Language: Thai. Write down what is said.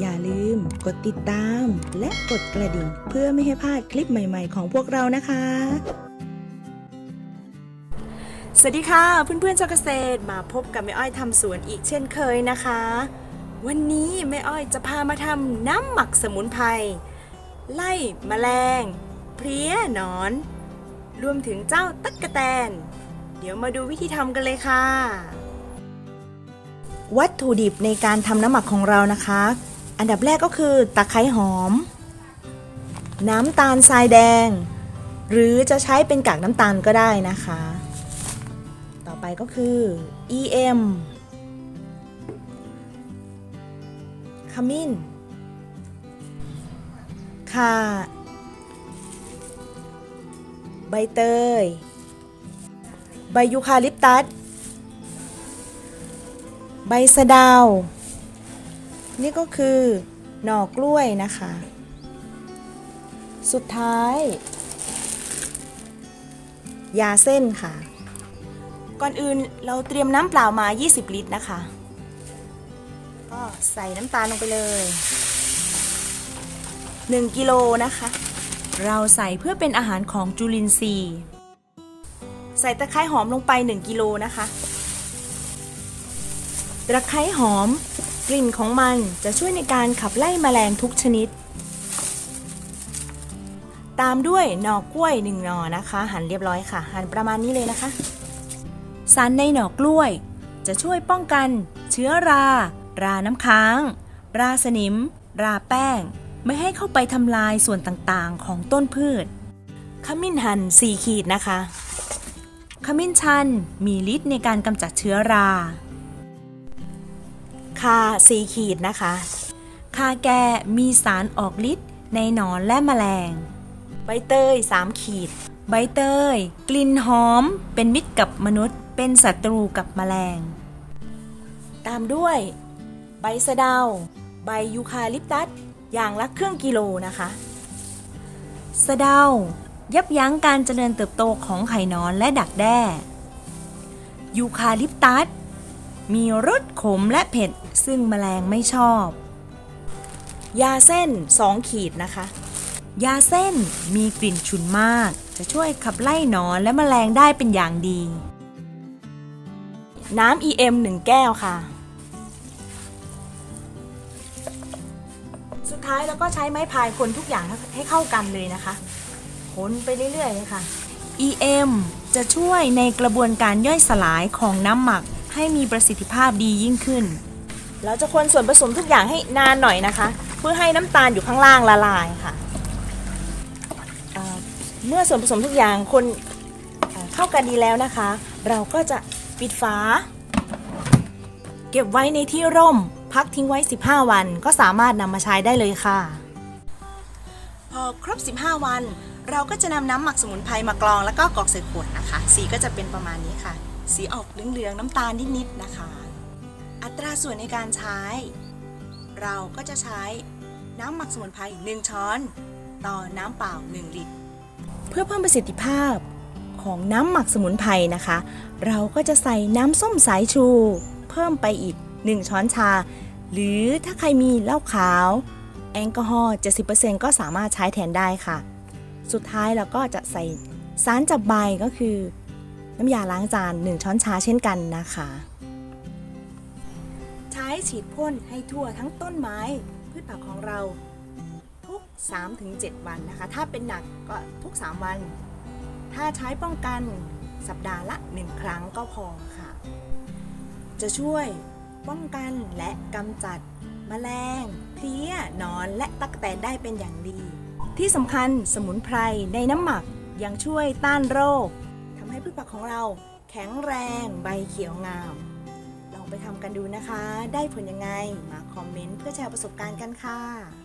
อย่าลืมกดติดตาม และกดกระดิ่ง เพื่อไม่ให้พลาดคลิปใหม่ๆ ของพวกเรานะคะ สวัสดีค่ะ เพื่อนๆชาวเกษตรมาพบกับแม่อ้อยทำสวนอีกเช่นเคยนะคะ วันนี้แม่อ้อยจะพามาทำน้ำหมักสมุนไพรไล่แมลง เพลี้ยหนอน รวมถึงเจ้าตั๊กกะแตน เดี๋ยวมาดูวิธีทำกันเลยค่ะวัตถุดิบในการทำน้ำหมักของเรานะคะ อันดับแรกก็คือตะไคร้หอม น้ำตาลทรายแดง หรือจะใช้เป็นกากน้ำตาลก็ได้นะคะ ต่อไปก็คือ EM ขมิ้นข่าใบเตย ใบยูคาลิปตัส ใบสะดาว นี่ก็คือ หน่อกล้วยนะคะ สุดท้าย ยาเส้นค่ะ ก่อนอื่นเราเตรียมน้ำเปล่ามา 20 ลิตรนะคะ ก็ใส่น้ำตาลลงไปเลย 1 กิโลนะคะ เราใส่เพื่อเป็นอาหารของจุลินทรีย์ ใส่ตะไคร้หอมลงไป 1 กิโลนะคะตะไคร้หอม กลิ่นของมันจะช่วยในการขับไล่แมลงทุกชนิด ตามด้วยหน่อกล้วยหนึ่งหน่อนะคะ หั่นเรียบร้อยค่ะ หั่นประมาณนี้เลยนะคะสารในหน่อกล้วย จะช่วยป้องกัน เชื้อรา ราน้ำค้าง ราสนิม ราแป้ง ไม่ให้เข้าไปทำลายส่วนต่างๆ ของต้นพืช ขมิ้นหั่น4ขีดนะคะ ขมิ้นชันมีฤทธิ์ในการกำจัดเชื้อรา คาสีขีดนะคะคาแกมีสารออกฤทธิ์ในหนอนและแมลง ใบเตย 3 ขีด ใบเตย กลิ่นหอม เป็นมิตรกับมนุษย์ เป็นศัตรูกับแมลง ตามด้วย ใบสะเดา ใบยูคาลิปตัส อย่างละครึ่งกิโลนะคะ สะเดา ยับยั้งการเจริญเติบโตของไข่นอนและดักแด้ยูคาลิปตัส มีรสขมและเผ็ด ซึ่งแมลงไม่ชอบ ยาเส้น 2 ขีดนะคะ ยาเส้นมีกลิ่นฉุนมาก จะช่วยขับไล่หนอนและแมลงได้เป็นอย่างดี น้ำ EM 1 แก้วค่ะ สุดท้ายเราก็ใช้ไม้พายคนทุกอย่างให้เข้ากันเลยนะคะ คนไปเรื่อยๆเลยค่ะ EM จะช่วยในกระบวนการย่อยสลายของน้ำหมัก ให้มีประสิทธิภาพดียิ่งขึ้น เราจะคนส่วนผสมทุกอย่างให้นานหน่อยนะคะ เพื่อให้น้ำตาลอยู่ข้างล่างละลายค่ะเอ่อเมื่อส่วนผสมทุกอย่างคนเอ่อเข้ากันดีแล้วนะคะ เราก็จะปิดฝา เก็บไว้ในที่ร่ม พักทิ้งไว้ 15 วันก็สามารถนำมาใช้ได้เลยค่ะ พอครบ 15 วัน เราก็จะนำน้ำหมักสมุนไพรมากรองแล้วก็กรอกใส่ขวดนะคะ สีก็จะเป็นประมาณนี้ค่ะ สีออกเหลืองๆน้ำตาลนิดๆนะคะ อัตราส่วนในการใช้ เราก็จะใช้น้ำหมักสมุนไพร1ช้อน ต่อน้ำเปล่า 1 ลิตร เพื่อเพิ่มประสิทธิภาพของน้ำหมักสมุนไพรนะคะ เราก็จะใส่น้ำส้มสายชู เพิ่มไปอีก 1 ช้อนชา หรือถ้าใครมีเหล้าขาว แอลกอฮอล์ 70%ก็สามารถใช้แทนได้ค่ะ สุดท้ายเราก็จะใส่สารจับใบก็คือ น้ำยาล้างจาน 1 ช้อนชาเช่นกันนะคะ ใช้ฉีดพ่นให้ทั่วทั้งต้นไม้พืชผักของเราทุก 3-7 วันนะคะ ถ้าเป็นหนักก็ทุก 3 วัน ถ้าใช้ป้องกันสัปดาห์ละ 1 ครั้งก็พอค่ะ จะช่วยป้องกันและกำจัดแมลง เพลี้ยนอนและตั๊กแตนได้เป็นอย่างดี ที่สำคัญสมุนไพรในน้ำหมักยังช่วยต้านโรค พืชผักของเราแข็งแรงใบเขียวงาม ลองไปทำกันดูนะคะ ได้ผลยังไงมาคอมเมนต์เพื่อแชร์ประสบการณ์กันค่ะ